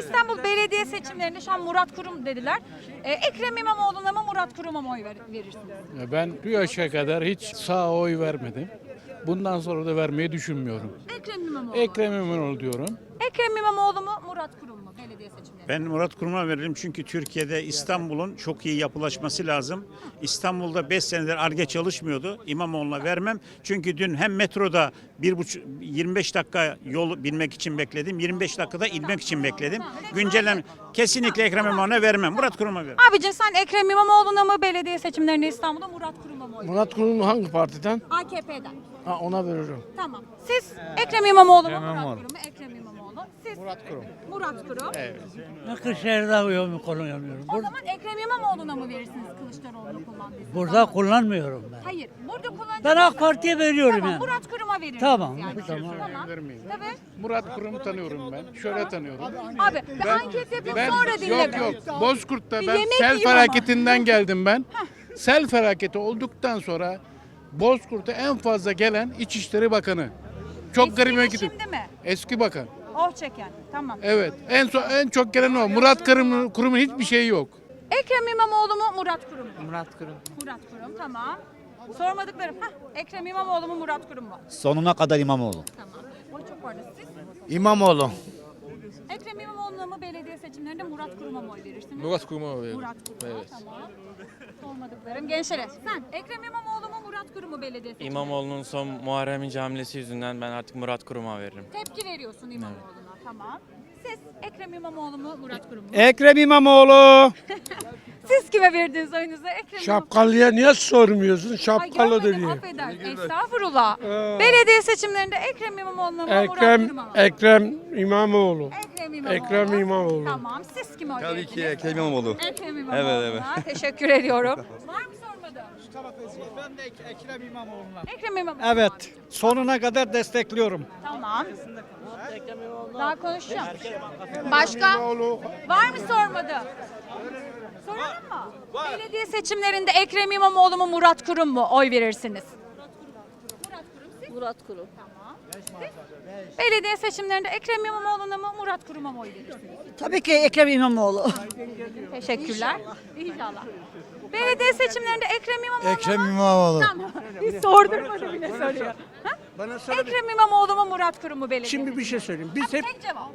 İstanbul Belediye seçimlerinde şu an Murat Kurum dediler. Ee, Ekrem İmamoğlu'na mı Murat Kurum'a mı oy ver- verirsiniz? Ben bu yaşa kadar hiç sağa oy vermedim. Bundan sonra da vermeyi düşünmüyorum. Ekrem İmamoğlu. Ekrem İmamoğlu diyorum. Ekrem İmamoğlu mu Murat Kurum mu belediye seçimlerinde? Ben Murat Kurum'a veririm çünkü Türkiye'de İstanbul'un çok iyi yapılaşması lazım. İstanbul'da 5 senedir ARGE çalışmıyordu. İmamoğlu'na vermem. Çünkü dün hem metroda bir buçuk, 25 dakika yol binmek için bekledim. 25 dakikada inmek için bekledim. Güncellen kesinlikle Ekrem İmamoğlu'na vermem. Murat Kurum'a veririm. Abicim sen Ekrem İmamoğlu'na mı belediye seçimlerinde İstanbul'da Murat Kurum'a mı oy? Murat Kurum hangi partiden? AKP'den. Ha, ona veririm. Tamam. Siz Ekrem İmamoğlu mu Murat Kurum mu? Ekrem İmamoğlu. Siz Murat Kurum. Murat Kurum. Kırşehir'de uyuyorum, kullanıyorum. O zaman Ekrem İmamoğlu'na mı verirsiniz Kılıçdaroğlu'nu kullandıysanız? Burada kullanmıyorum ben. Hayır. Burada kullanacağım. Ben AK Parti'ye veriyorum Tamam, yani. Murat Kurum'a verirsiniz Tamam, yani. tamam. Tamam. Vermeyin. Tabii. Murat Kurum'u tanıyorum ben. Şöyle tanıyorum. Abi bir anket yapayım Ben sonra dinle. yok yok. Bozkurt'ta Bir ben yemek sel yiyeyim ama. felaketinden geldim ben. Sel felaketi olduktan sonra Bozkurt'a en fazla gelen İçişleri Bakanı. Çok Eski garibime mi, gidiyor. Şimdi mi? Eski bakan. Oh çeken. Tamam. Evet. En son en çok gelen o. Murat Kurum'un Kurum'un hiçbir şeyi yok. Ekrem İmamoğlu mu Murat Kurum mu? Murat Kurum. Murat Kurum tamam. Sormadıklarım. Hah, Ekrem İmamoğlu mu Murat Kurum mu? Sonuna kadar İmamoğlu. Tamam. O çok orada. Siz İmamoğlu. Ekrem İmamoğlu'na mı belediye seçimlerinde Murat Kurum'a mı oy verirsiniz? Murat Kurum'a veririm. Murat Kurum'a tamam. Sormadıklarım. Gençlere sen Ekrem İmamoğlu mu Murat Kurum mu belediye? İmamoğlu'nun son Muharrem İnce hamlesi yüzünden ben artık Murat Kurum'a veririm. Tepki veriyorsun İmamoğlu'na tamam. Siz Ekrem İmamoğlu mu Murat Kurum mu? Ekrem İmamoğlu. Siz kime verdiniz oyunuzu? Ekrem. Şapkalıya niye sormuyorsun? Ay Şapkalı görmedim, diyor. affedersin. Estağfurullah. Belediye seçimlerinde Ekrem İmamoğlu'na mı Murat Ekrem Kurum'a mı? Ekrem İmamoğlu. Ekrem İmamoğlu. Ekrem İmamoğlu. Tamam. Siz kime oy Tabii ki verdiniz? Ekrem İmamoğlu. Ekrem İmamoğlu'na. Teşekkür ediyorum. Var mı? Ben de Ekrem İmamoğlu'na. Ekrem İmamoğlu. Evet. Sonuna kadar destekliyorum. Tamam. Daha konuşacağım. Başka? Var mı sormadı? Soralım mı? Belediye seçimlerinde Ekrem İmamoğlu mu Murat Kurum mu oy verirsiniz? Murat Kurum. Tamam. Belediye seçimlerinde Ekrem İmamoğlu'na mı Murat Kurum'a mı oy verirsiniz? Tabii ki Ekrem İmamoğlu. Teşekkürler. İnşallah. Belediye seçimlerinde Ekrem İmamoğlu Ekrem? İmamoğlu. Tamam. Hiç sordurmadı bile soruyor. Ha? Bana söyle. Ekrem İmamoğlu mu Murat Kurum mu belediye Şimdi bir şey söyleyeyim. Biz hep Tek cevap.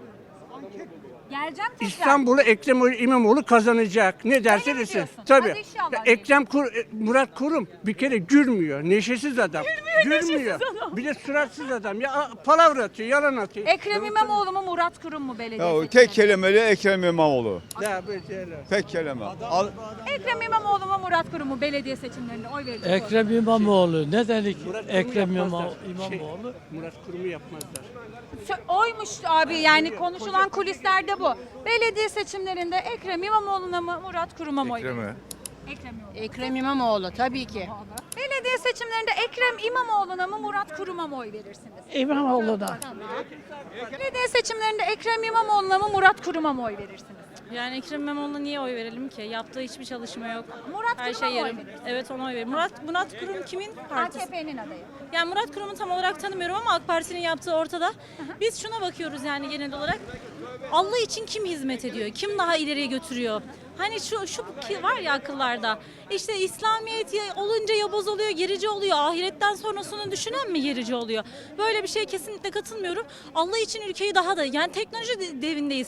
Geleceğim tekrar. İstanbul'u Ekrem İmamoğlu kazanacak. Ne derse mi desin. diyorsun? Tabii. Hadi inşallah Ya diyelim. Ekrem Kur, e, Murat Kurum bir kere gülmüyor. Neşesiz adam. Gülmüyor. neşesiz adam. Bir de suratsız adam. Ya palavra atıyor, yalan atıyor. Ekrem İmamoğlu mu Murat Kurum mu belediye Ya, tek kelimeyle Ekrem İmamoğlu. Ya böyle şeyler. Tek kelime. Al, Ekrem İmamoğlu mu Murat Kurum mu belediye seçimlerinde oy verecek? Ekrem İmamoğlu. Ne dedik? Murat Kurum'u Ekrem yapmazlar. İmamoğlu. Şey, İmamoğlu. Murat Kurum'u yapmazlar. Oymuş abi yani konuşulan kulislerde bu. Belediye seçimlerinde Ekrem İmamoğlu'na mı Murat Kurum'a mı oy verecek? Ekrem İmamoğlu. Ekrem İmamoğlu tabii ki. Belediye seçimlerinde Ekrem İmamoğlu'na mı Murat Kurum'a mı oy verirsiniz? İmamoğlu'na. Belediye seçimlerinde Ekrem İmamoğlu'na mı Murat Kurum'a mı oy verirsiniz? Yani Ekrem İmamoğlu'na niye oy verelim ki? Yaptığı hiçbir çalışma yok. Murat Her Kurum'a şey mı oy yarım. verirsiniz? Evet ona oy veririm. Murat, Murat Kurum kimin partisi? AKP'nin adayı. Yani Murat Kurum'u tam olarak tanımıyorum ama AK Parti'nin yaptığı ortada. Biz şuna bakıyoruz yani genel olarak. Allah için kim hizmet ediyor? Kim daha ileriye götürüyor? Hani şu şu var ya akıllarda. İşte İslamiyet olunca yaboz oluyor, gerici oluyor. Ahiretten sonrasını düşünen mi gerici oluyor? Böyle bir şeye kesinlikle katılmıyorum. Allah için ülkeyi daha da yani teknoloji de- devindeyiz.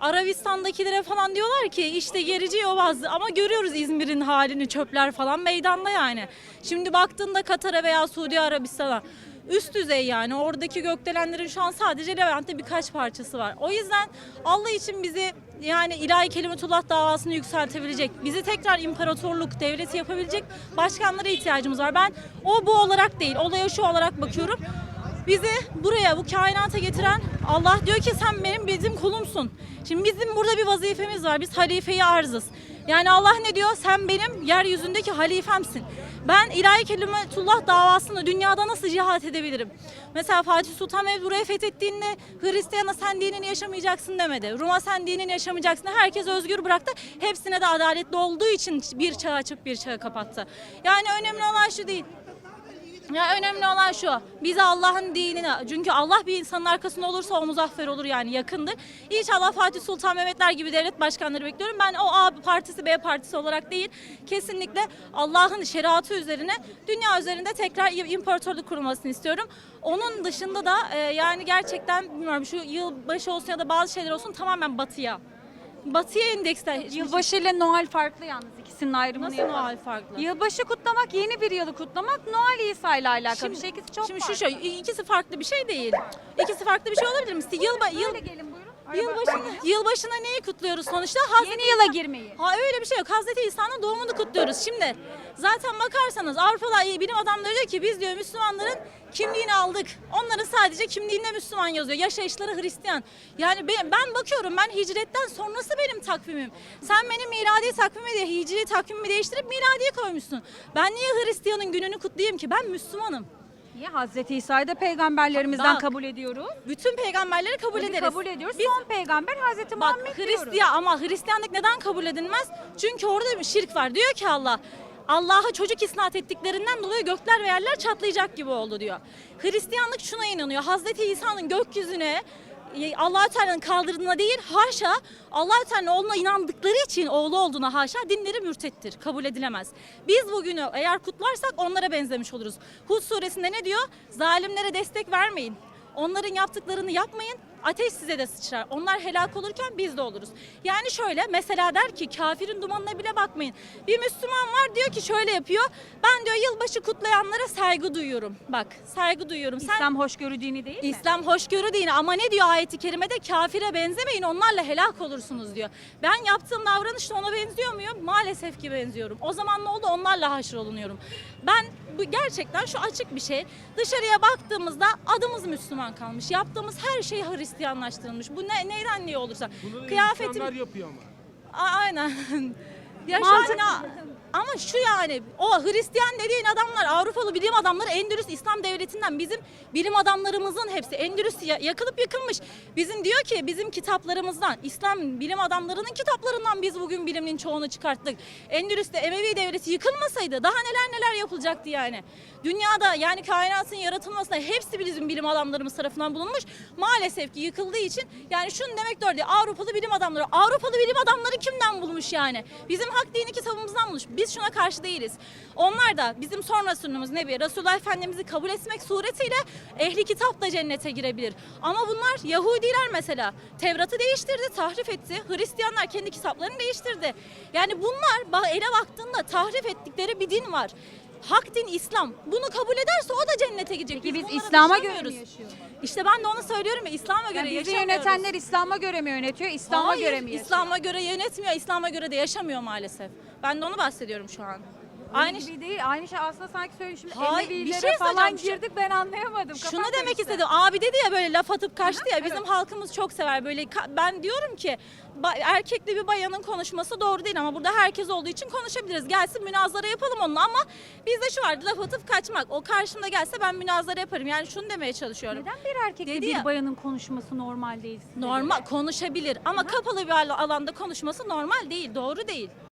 Arabistan'dakilere falan diyorlar ki işte gerici yobaz ama görüyoruz İzmir'in halini çöpler falan meydanda yani. Şimdi baktığında Katar'a veya Suudi Arabistan'a üst düzey yani oradaki gökdelenlerin şu an sadece Levent'te birkaç parçası var. O yüzden Allah için bizi yani ilahi kelimetullah davasını yükseltebilecek, bizi tekrar imparatorluk devleti yapabilecek başkanlara ihtiyacımız var. Ben o bu olarak değil, olaya şu olarak bakıyorum. Bizi buraya, bu kainata getiren Allah diyor ki sen benim bizim kulumsun. Şimdi bizim burada bir vazifemiz var. Biz halifeyi arzız. Yani Allah ne diyor? Sen benim yeryüzündeki halifemsin. Ben ilahi kelimetullah davasını dünyada nasıl cihat edebilirim? Mesela Fatih Sultan Mehmet burayı fethettiğinde Hristiyan'a sen dinini yaşamayacaksın demedi. Rum'a sen dinini yaşamayacaksın. Herkes özgür bıraktı. Hepsine de adaletli olduğu için bir çağ açıp bir çağı kapattı. Yani önemli olan şu değil. Ya önemli olan şu. Bize Allah'ın dinini. Çünkü Allah bir insanın arkasında olursa o muzaffer olur yani yakındır. İnşallah Fatih Sultan Mehmetler gibi devlet başkanları bekliyorum. Ben o A partisi B partisi olarak değil. Kesinlikle Allah'ın şeriatı üzerine dünya üzerinde tekrar imparatorluk kurulmasını istiyorum. Onun dışında da e, yani gerçekten bilmiyorum şu yılbaşı olsun ya da bazı şeyler olsun tamamen batıya. Batıya endeksler. Yılbaşı ile Noel farklı yalnız. İkisinin ayrımını Nasıl yapalım. Noel farklı? Yılbaşı kutlamak yeni bir yılı kutlamak. Noel İsa ile alakalı Şimdi, bir şey. İkisi çok şimdi farklı. şu şu ikisi farklı bir şey değil. İkisi farklı bir şey olabilir mi? Yılba, yıl, Böyle gelin buyurun. yılbaşına, neyi kutluyoruz sonuçta? Hazreti Yeni yıla girmeyi. Ha öyle bir şey yok. Hazreti İsa'nın doğumunu kutluyoruz. Şimdi zaten bakarsanız Avrupalı bilim adamları diyor ki biz diyor Müslümanların kimliğini aldık. Onların sadece kimliğinde Müslüman yazıyor. Yaşayışları Hristiyan. Yani ben, ben bakıyorum ben hicretten sonrası benim takvimim. Sen benim miladi takvimi de hicri takvimimi değiştirip miladiye koymuşsun. Ben niye Hristiyanın gününü kutlayayım ki? Ben Müslümanım. Niye Hazreti İsa'yı da peygamberlerimizden Bak, kabul ediyoruz? Bütün peygamberleri kabul Tabii ederiz. kabul ediyoruz. Biz Son peygamber Hazreti Bak Muhammed diyoruz. Hristiyan ama Hristiyanlık neden kabul edilmez? Çünkü orada bir şirk var. Diyor ki Allah Allah'a çocuk isnat ettiklerinden dolayı gökler ve yerler çatlayacak gibi oldu diyor. Hristiyanlık şuna inanıyor. Hazreti İsa'nın gökyüzüne allah Teala'nın kaldırdığına değil haşa allah Teala'nın oğluna inandıkları için oğlu olduğuna haşa dinleri mürtettir. Kabul edilemez. Biz bugünü eğer kutlarsak onlara benzemiş oluruz. Hud suresinde ne diyor? Zalimlere destek vermeyin. Onların yaptıklarını yapmayın. Ateş size de sıçrar. Onlar helak olurken biz de oluruz. Yani şöyle mesela der ki kafirin dumanına bile bakmayın. Bir Müslüman var diyor ki şöyle yapıyor. Ben diyor yılbaşı kutlayanlara saygı duyuyorum. Bak saygı duyuyorum. Sen İslam hoşgörü dini değil mi? İslam hoşgörü dini ama ne diyor ayeti kerimede kafire benzemeyin onlarla helak olursunuz diyor. Ben yaptığım davranışla ona benziyor muyum? Maalesef ki benziyorum. O zaman ne oldu? Onlarla haşır olunuyorum. Ben bu gerçekten şu açık bir şey. Dışarıya baktığımızda adımız Müslüman kalmış. Yaptığımız her şey Hristiyanlaştırılmış. Bu ne, neyden niye olursa. Kıyafetim yapıyor ama. A- Aynen. ya şu an ya- ama şu yani o Hristiyan dediğin adamlar Avrupalı bilim adamları Endülüs İslam Devleti'nden bizim bilim adamlarımızın hepsi Endülüs ya- yakılıp yıkılmış. Bizim diyor ki bizim kitaplarımızdan İslam bilim adamlarının kitaplarından biz bugün bilimin çoğunu çıkarttık. Endülüs'te Emevi Devleti yıkılmasaydı daha neler neler yapılacaktı yani. Dünyada yani kainatın yaratılmasında hepsi bizim bilim adamlarımız tarafından bulunmuş. Maalesef ki yıkıldığı için yani şunu demek doğru değil. Avrupalı bilim adamları. Avrupalı bilim adamları kimden bulmuş yani? Bizim hak dini kitabımızdan bulmuş. Biz şuna karşı değiliz. Onlar da bizim son Resulümüz Nebi Resulullah Efendimiz'i kabul etmek suretiyle ehli kitap da cennete girebilir. Ama bunlar Yahudiler mesela. Tevrat'ı değiştirdi, tahrif etti. Hristiyanlar kendi kitaplarını değiştirdi. Yani bunlar ele baktığında tahrif ettikleri bir din var. Hak din İslam. Bunu kabul ederse o da cennete gidecek. Peki biz bunları İslam'a göre mi yaşıyoruz? İşte ben de onu söylüyorum ya İslam'a göre Yani bizi yaşamıyoruz. yönetenler İslam'a göre mi yönetiyor? İslam'a göre mi yaşıyor? İslam'a göre yönetmiyor, İslam'a göre de yaşamıyor maalesef. Ben de onu bahsediyorum şu an. Aynı gibi değil. Aynı şey aslında sanki söylüyor. Şimdi Hayır, bir Emevilere şey falan girdik ben anlayamadım. Şunu Kafam demek karıştı. istedim. Abi dedi ya böyle laf atıp kaçtı ya. Bizim halkımız çok sever böyle. ka- Ben diyorum ki ba- erkekli bir bayanın konuşması doğru değil ama burada herkes olduğu için konuşabiliriz. Gelsin münazara yapalım onunla ama bizde şu vardı laf atıp kaçmak. O karşımda gelse ben münazara yaparım. Yani şunu demeye çalışıyorum. Neden bir erkekle Dedi bir ya- bayanın konuşması normal değil? size Normal göre? konuşabilir ama kapalı bir al- alanda konuşması normal değil, doğru değil.